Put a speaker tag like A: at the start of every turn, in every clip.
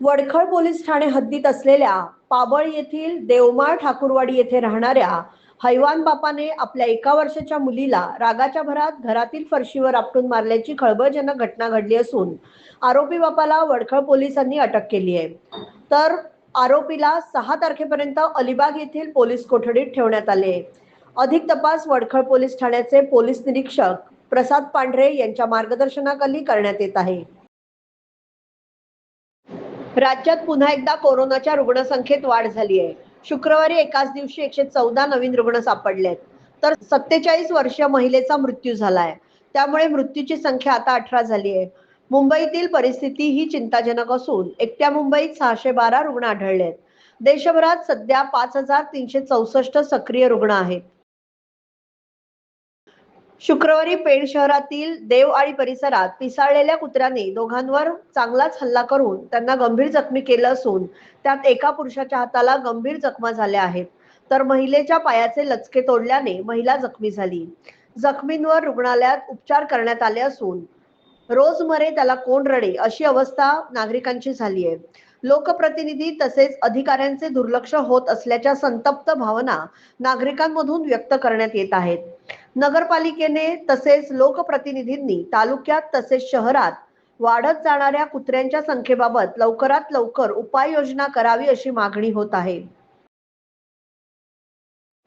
A: Wadkhal police Thane हद्दीत असलेल्या पाबळ येथील देवमाळ ठाकूरवाडी येथे राहणाऱ्या हैवान बापाने आपल्या एका वर्षाच्या मुलीला रागाच्या भरात घरातील फरशीवर आपटून मारल्याची खळबळजनक घटना घडली असून आरोपी बापाला वडखळ पोलिसांनी अटक केली आहे तर आरोपीला सहा तारखेपर्यंत अलिबाग येथील पोलीस कोठडीत ठेवण्यात आले आहे. अधिक तपास वडखळ पोलीस ठाण्याचे पोलीस निरीक्षक प्रसाद पांढरे यांच्या मार्गदर्शनाखाली करण्यात येत आहे राज्यात पुन्हा एकदा कोरोनाच्या रुग्णसंख्येत वाढ झाली आहे. शुक्रवारी एकाच दिवशी एकशे चौदा नवीन रुग्ण सापडले आहेत तर सत्तेचाळीस वर्षीय महिलेचा मृत्यू झाला आहे त्यामुळे मृत्यूची संख्या आता अठरा झाली आहे. मुंबईतील परिस्थिती ही चिंताजनक असून एकट्या मुंबईत सहाशे बारा रुग्ण आढळले आहेत देशभरात सध्या पाच हजार तीनशे चौसष्ट सक्रिय रुग्ण आहेत. शुक्रवारी पेण शहरातील देवआळी परिसरात पिसाळलेल्या कुत्र्याने दोघांवर चांगलाच हल्ला करून त्यांना गंभीर जखमी केलं असून त्यात एका पुरुषाच्या हाताला गंभीर जखमा झाल्या आहेत. तर महिलेच्या पायाचे लचके तोडल्याने महिला जखमी झाली. जखमींवर रुग्णालयात उपचार करण्यात आले असून रोज मरे त्याला कोण रडे अशी अवस्था नागरिकांची झाली आहे. लोकप्रतिनिधी तसेच अधिकाऱ्यांचे दुर्लक्ष होत असल्याच्या संतप्त भावना नागरिकांमधून व्यक्त करण्यात येत आहेत. नगरपालिकेने तसेच लोकप्रतिनिधींनी तालुक्यात तसेच शहरात वाढत जाणाऱ्या कुत्र्यांच्या संख्येबाबत लवकरात लवकर उपाययोजना करावी अशी मागणी होत आहे.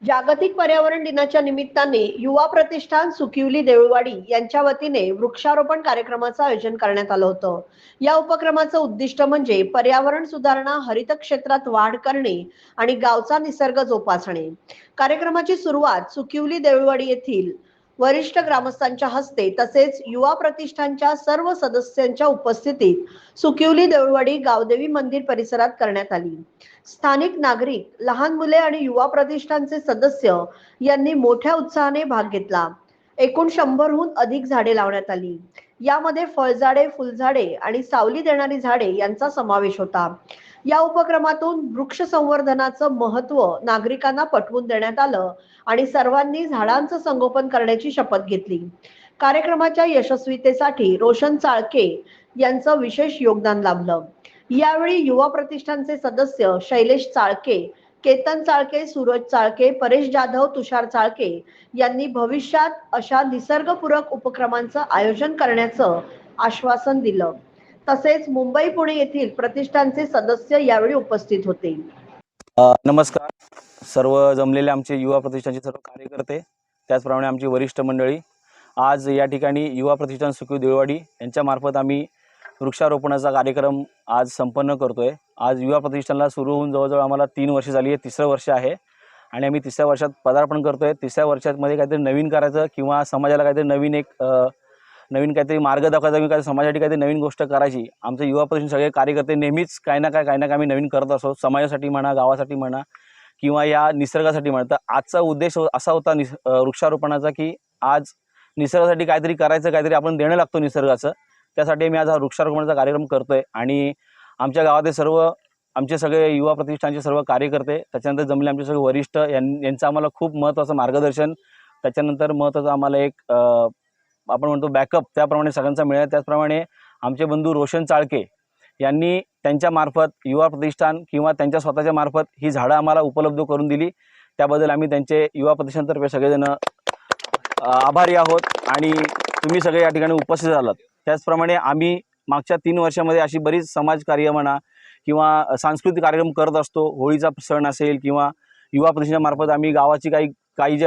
A: जागतिक पर्यावरण दिनाच्या निमित्ताने युवा प्रतिष्ठान सुकिवली देऊळवाडी यांच्या वतीने वृक्षारोपण कार्यक्रमाचं आयोजन करण्यात आलं होतं. या उपक्रमाचं उद्दिष्ट म्हणजे पर्यावरण सुधारणा हरित क्षेत्रात वाढ करणे आणि गावचा निसर्ग जोपासणे. कार्यक्रमाची सुरुवात सुकिवली देऊळवाडी येथील वरिष्ठ ग्रामस्थांच्या हस्ते तसेच युवा प्रतिष्ठानच्या सर्व सदस्यांच्या उपस्थितीत सुकिवली देवळवाडी गावदेवी मंदिर परिसरात करण्यात आली. स्थानिक नागरिक लहान मुले आणि युवा प्रतिष्ठानचे सदस्य यांनी मोठ्या उत्साहाने भाग घेतला. एकूण शंभरहून अधिक झाडे लावण्यात आली. यामध्ये फळझाडे फुलझाडे आणि सावली देणारी झाडे यांचा समावेश होता. या उपक्रमातून वृक्ष संवर्धनाचं महत्त्व नागरिकांना पटवून देण्यात आलं आणि सर्वांनी झाडांचं संगोपन करण्याची शपथ घेतली. कार्यक्रमाच्या यशस्वीतेसाठी रोशन चाळके यांचं विशेष योगदान लाभलं. यावेळी युवा प्रतिष्ठानचे सदस्य शैलेश चाळके केतन चाळके सूरज चाळके परेश जाधव तुषार चाळके यांनी भविष्यात अशा निसर्गपूरक उपक्रमांचं आयोजन करण्याचं आश्वासन दिलं. तसेच मुंबई पुणे येथील प्रतिष्ठानचे सदस्य यावेळी उपस्थित होते.
B: नमस्कार. सर्व जमलेले आमचे युवा प्रतिष्ठानचे सर्व कार्यकर्ते त्याचप्रमाणे आमची वरिष्ठ मंडळी आज या ठिकाणी युवा प्रतिष्ठान सुखी देववाडी यांच्यामार्फत आम्ही वृक्षारोपणाचा कार्यक्रम आज संपन्न करतोय. आज युवा प्रतिष्ठानला सुरू होऊन जवळजवळ आम्हाला तीन वर्ष झाली आहे. तिसरं वर्ष आहे. आणि आम्ही तिसऱ्या वर्षात पदार्पण करतो आहे तिसऱ्या वर्षामध्ये काहीतरी नवीन करायचं किंवा समाजाला काहीतरी नवीन एक नवीन काहीतरी मार्ग दाखवायचा किंवा काही समाजासाठी काहीतरी नवीन गोष्ट करायची. आमचे युवा प्रतिष्ठान सगळे कार्यकर्ते नेहमीच काही ना काय काही ना काय आम्ही नवीन करत असतो समाजासाठी म्हणा गावासाठी म्हणा किंवा या निसर्गासाठी म्हणा. तर आजचा उद्देश असा होता निस वृक्षारोपणाचा की आज निसर्गासाठी काहीतरी करायचं काहीतरी आपण देणं लागतो निसर्गाचं. त्यासाठी मी आज हा वृक्षारोपणाचा कार्यक्रम करतो आहे आणि आमच्या गावातील सर्व आमचे सगळे युवा प्रतिष्ठानचे सर्व कार्यकर्ते त्याच्यानंतर जमले आमचे सगळे वरिष्ठ यां यांचं आम्हाला खूप महत्त्वाचं मार्गदर्शन त्याच्यानंतर महत्त्वाचं आम्हाला एक आपण म्हणतो बॅकअप त्याप्रमाणे सगळ्यांचा मिळाला त्याचप्रमाणे आमचे बंधू रोशन चाळके यांनी त्यांच्या मार्फत युवा प्रतिष्ठान किंवा त्यांच्या स्वतःच्या मार्फत ही झाडं आम्हाला उपलब्ध करून दिली. त्याबद्दल आम्ही त्यांचे युवा प्रतिष्ठानतर्फे सगळेजण आभारी आहोत आणि तुम्ही सगळे या ठिकाणी उपस्थित झालात त्याचप्रमाणे आम्ही मागच्या तीन वर्षामध्ये अशी बरीच समाजकार्य म्हणा किंवा सांस्कृतिक कार्यक्रम करत असतो होळीचा सण असेल किंवा युवा प्रतिष्ठानामार्फत आम्ही गावाची काही काही जे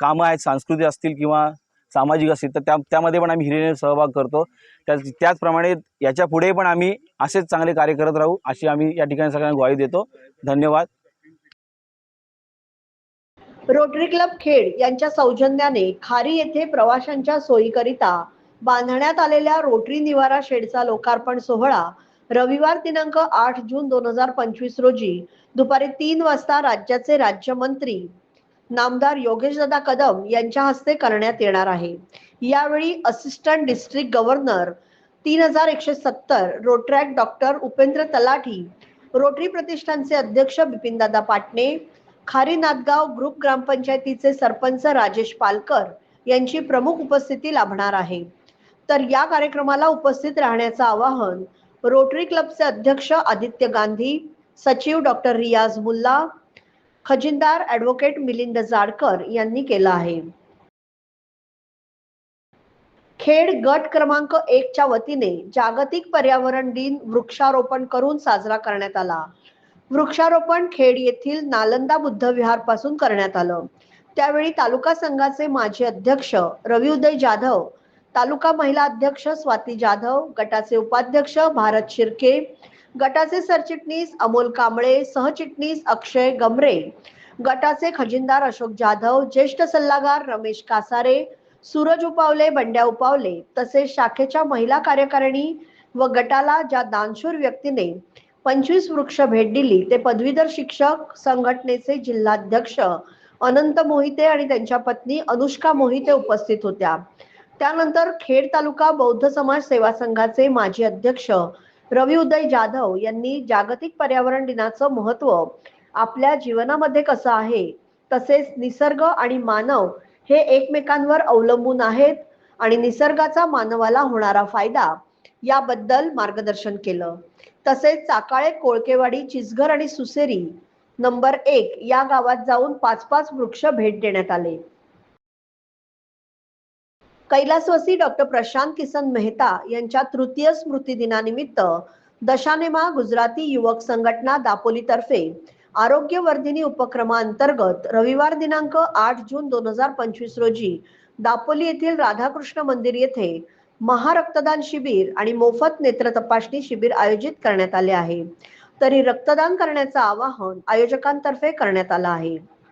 B: कामं आहेत सांस्कृतिक असतील किंवा सामाजिक असतील तर त्या त्यामध्ये पण आम्ही हिरेने सहभाग करतो. त्या त्याचप्रमाणे याच्यापुढे पण आम्ही असेच चांगले कार्य करत राहू अशी आम्ही या ठिकाणी सगळ्यांना ग्वाही देतो. धन्यवाद.
A: रोटरी क्लब खेड यांच्या सौजन्याने खारी येथे प्रवाशांच्या सोयीकरिता बांधण्यात आलेल्या रोटरी निवारा शेडचा लोकार्पण सोहळा रविवार दिनांक आठ जून दोन हजार पंचवीस रोजी दुपारी तीन वाजता राज्याचे राज्यमंत्री नामदार योगेशदादा कदम यांच्या हस्ते करण्यात येणार आहे. यावेळी असिस्टंट डिस्ट्रिक्ट गव्हर्नर तीन हजार एकशे सत्तर रोटरॅक डॉक्टर उपेंद्र तलाठी रोटरी प्रतिष्ठानचे अध्यक्ष बिपिनदादा पाटणे खारी नादगाव ग्रुप ग्रामपंचायतीचे सरपंच राजेश पालकर यांची प्रमुख उपस्थिती लाभणार आहे. तर या कार्यक्रमाला उपस्थित राहण्याचं आवाहन रोटरी क्लबचे अध्यक्ष आदित्य गांधी सचिव डॉक्टर रियाज मुल्ला खजिनदार ॲडव्होकेट मिलिंद जाडकर यांनी केलं आहे. खेड गट क्रमांक एक च्या वतीने जागतिक पर्यावरण दिन वृक्षारोपण करून साजरा करण्यात आला. वृक्षारोपण खेड येथील नालंदा बुद्ध विहारपासून करण्यात आलं. त्यावेळी तालुका संघाचे माजी अध्यक्ष रविउदय जाधव तालुका महिला अध्यक्ष स्वाती जाधव गटाचे उपाध्यक्ष भारत शिर्के गटाचे सरचिटणीस अमोल कांबळे सहचिटणीस अक्षय गमरे गटाचे खजिनदार अशोक जाधव ज्येष्ठ सल्लागार रमेश कासारे सूरज उपावले बंड्या उपावले तसेच शाखेच्या महिला कार्यकारिणी व गटाला ज्या दानशूर व्यक्तीने पंचवीस वृक्ष भेट दिली ते पदवीधर शिक्षक संघटनेचे जिल्हाध्यक्ष अनंत मोहिते आणि त्यांच्या पत्नी अनुष्का मोहिते उपस्थित होत्या. त्यानंतर खेड तालुका बौद्ध समाज सेवा संघाचे माजी अध्यक्ष रवी उदय जाधव यांनी जागतिक पर्यावरण दिनाचं महत्त्व आपल्या जीवनामध्ये कसं आहे तसेच निसर्ग आणि मानव हे एकमेकांवर अवलंबून आहेत आणि निसर्गाचा मानवाला होणारा फायदा याबद्दल मार्गदर्शन केलं. तसेच चाकाळे कोळकेवाडी चिचघर आणि सुसेरी नंबर एक या गावात जाऊन पाच पाच वृक्ष भेट देण्यात आले. कैलासवासी डॉक्टर प्रशांत किसन मेहता यांच्या तृतीय स्मृती दिनानिमित्त दशानेमा गुजराती युवक संघटना दापोलीतर्फे आरोग्यवर्धिनी उपक्रमाअंतर्गत रविवार दिनांक आठ जून दोन हजार पंचवीस रोजी दापोली येथील राधाकृष्ण मंदिर येथे महारक्तदान शिबिर आणि मोफत नेत्र तपासणी शिबिर आयोजित करण्यात आले आहे. तरी रक्तदान करण्याचं आवाहन आयोजकांतर्फे करण्यात आलं आहे.